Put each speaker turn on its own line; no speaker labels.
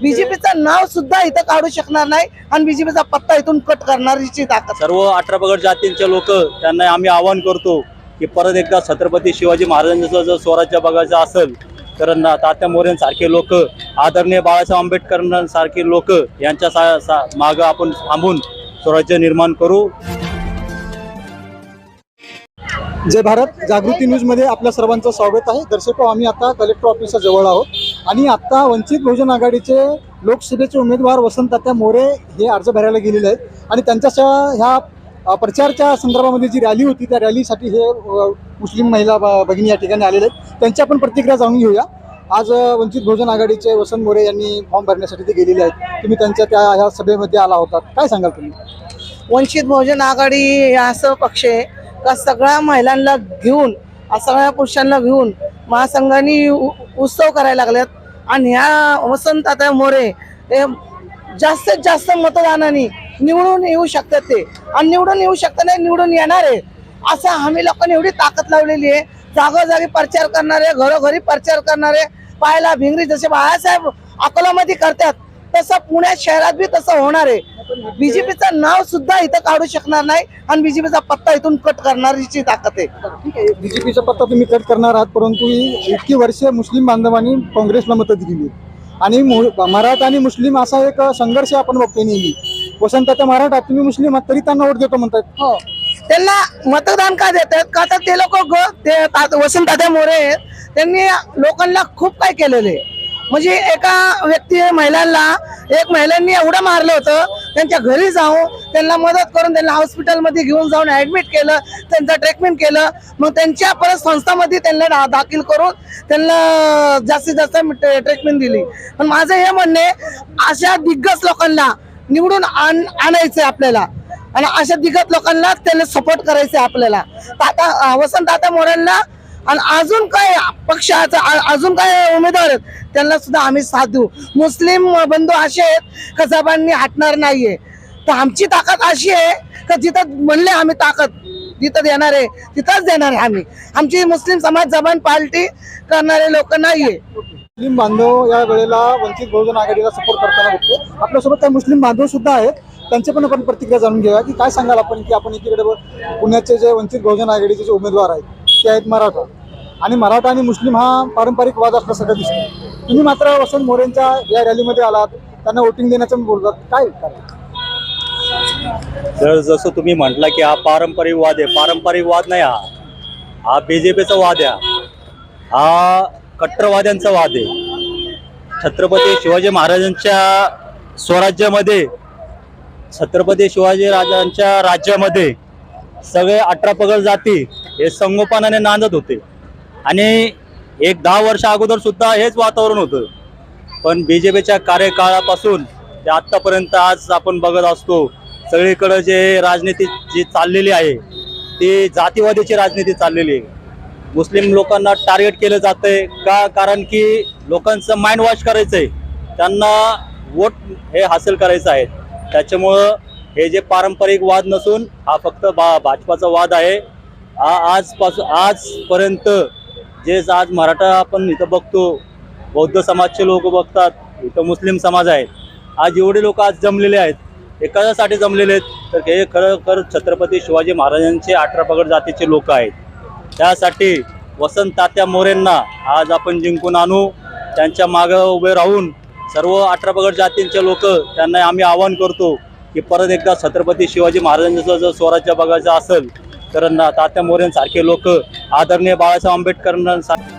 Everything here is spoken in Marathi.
बीजेपीचं नाव सुद्धा इथं काढू शकणार नाही आणि बीजेपीचा पत्ता इथून कट करणारीची ताकद.
सर्व अठरा पगड जातींचे लोक त्यांना आम्ही आवाहन करतो की परत एकदा छत्रपती शिवाजी महाराजांचं जर स्वराज्य बघायचं असेल तर ना तात्या मोरेंसारखे लोक आदरणीय बाळासाहेब आंबेडकरांसारखे लोक यांच्या सा, सा मागं आपण थांबून स्वराज्य निर्माण करू.
जय भारत. जागृती न्यूजमध्ये आपल्या सर्वांचं स्वागत आहे. दर्शको आम्ही आता कलेक्टर ऑफिसच्या जवळ आहोत. आणि आत्ता वंचित बहुजन आघाडीचे लोकसभेचे उमेदवार वसंततात्या मोरे हे अर्ज भरायला गेलेले आहेत. आणि त्यांच्याच्या ह्या प्रचारच्या संदर्भामध्ये जी रॅली होती त्या रॅलीसाठी हे मुस्लिम महिला ब- भगिनी या ठिकाणी आलेले आहेत. त्यांच्या आपण प्रतिक्रिया जाणून घेऊया. आज वंचित बहुजन आघाडीचे वसंत मोरे यांनी फॉर्म भरण्यासाठी ते गेलेले आहेत. तुम्ही त्यांच्या त्या ह्या सभेमध्ये आला होता. काय सांगाल तुम्ही?
वंचित बहुजन आघाडी हा असं पक्ष आहे का सगळ्या महिलांना घेऊन सगळ्या पुरुषांना घेऊन महासंघाने उ- उत्सव करायला लागल्यात आणि ह्या वसंत आता मोरे हे जास्तीत जास्त मतदानाने निवडून येऊ शकतात ते. आणि निवडून येऊ शकतात नाही निवडून येणार आहे. असं आम्ही लोकांनी एवढी ताकद लावलेली आहे. जागोजागी प्रचार करणारे घरोघरी प्रचार करणारे पाहायला भिंगरी जसे बाळासाहेब अकोलामध्ये करतात तसं पुण्यात शहरात बी तसं होणार आहे. बीजेपीचं नाव सुद्धा इथं काढू शकणार नाही आणि बीजेपीचा पत्ता इथून कट करणारीची ताकद आहे.
बीजेपीचा पत्ता तुम्ही कट करणार आहात परंतु ही इतकी वर्षे मुस्लिम बांधवांनी काँग्रेसला मतं दिलेली आणि मराठा आणि मुस्लिम असा एक संघर्ष आपण बघतोय नेहमी. वसंत त्या मराठा तुम्ही मुस्लिम आहात तरी त्यांना वोट देतो म्हणतात.
हो. त्यांना मतदान का देतात का तर ते लोक वसंत मोरे आहेत. त्यांनी लोकांना खूप काय केलेलं आहे. म्हणजे एका व्यक्ती महिलांना एक महिलांनी एवढं मारलं होतं त्यांच्या घरी जाऊन त्यांना मदत करून त्यांना हॉस्पिटलमध्ये घेऊन जाऊन ऍडमिट केलं त्यांचं ट्रीटमेंट केलं मग त्यांच्या परत संस्थामध्ये त्यांना दा- दाखल करून त्यांना जास्तीत जास्त ट्रीटमेंट दिली. पण माझं हे म्हणणे अशा दिग्गज लोकांना निवडून आण आणायचं आपल्याला. आणि अशा दिग्गज लोकांना त्यांना सपोर्ट करायचं आहे आपल्याला. ताता वसंत तात्या मोऱ्यांना आणि अजून काय पक्षाचा अजून काय उमेदवार आहेत त्यांना सुद्धा आम्ही साथ देऊ. मुस्लिम बंधू असे आहेत का जबांनी हटणार नाहीये. तर आमची ताकद अशी आहे का जिथं म्हणले आम्ही ताकद जिथं देणार आहे तिथंच देणार आहे आम्ही. आमची मुस्लिम समाज जबान पार्टी करणारे लोक नाहीये.
मुस्लिम बांधव या वेळेला वंचित बहुजन आघाडीला सपोर्ट करताना बघतो आपल्यासोबत काही मुस्लिम बांधव सुद्धा आहेत. त्यांचे पण आपण प्रतिक्रिया जाणून घेऊया की काय सांगाल आपण की आपण एकीकडे पुण्याचे जे वंचित बहुजन आघाडीचे जे उमेदवार आहेत ते आहेत मराठा. आणि मराठा आणि मुस्लिम हा पारंपरिक वाद असल्यासारखं दिसतो तुम्ही मात्र वसंत मोरेंच्या या रॅलीमध्ये आलात त्यांना वोटिंग देण्याचं बोलतात काय कारण?
तर जसं तुम्ही म्हटलं की हा पारंपरिक वाद आहे. पारंपरिक वाद नाही हा. हा बीजेपीचा वाद आहे. हा कट्टरवाद्यांचा वाद आहे. छत्रपती शिवाजी महाराजांच्या स्वराज्यामध्ये छत्रपती शिवाजी राजांच्या राज्यामध्ये सगळे अठरा पगड जाती हे संगोपनाने नांदत होते. आणि एक दहा वर्ष अगोदर सुद्धा हेच वातावरण होतं. पण बीजेपीच्या कार्यकाळापासून ते आत्तापर्यंत आज आपण बघत असतो सगळीकडं जे राजनीती जी चाललेली आहे ती जातीवादीची राजनीती चाललेली आहे. मुस्लिम लोकांना टार्गेट केलं जातंय का? कारण की लोकांचं माइंड वॉश करायचं आहे त्यांना वोट हे हासिल करायचं आहे. त्याच्यामुळं हे जे पारंपरिक वाद नसून हा फक्त बा भाजपाचा वाद आहे. हा आजपासून आजपर्यंत जेच आज मराठा आपण इथं बघतो बौद्ध समाजचे लोक बघतात इथं मुस्लिम समाज आहे. आज एवढे लोक आज जमलेले आहेत एकासाठी जमलेले आहेत तर हे खरं खर छत्रपती शिवाजी महाराजांचे अठरा पगड जातीचे लोक आहेत. त्यासाठी वसंत तात्या मोरेंना आज आपण जिंकून आणू त्यांच्या मागं उभे राहून सर्व अठरा पगड जातींचे लोक त्यांना आम्ही आवाहन करतो की परत एकदा छत्रपती शिवाजी महाराजांचं जर स्वराज्य बघायचं असेल तर तात्या मोरेंसारखे लोक आदरणीय बाळासाहेब आंबेडकरांसारखे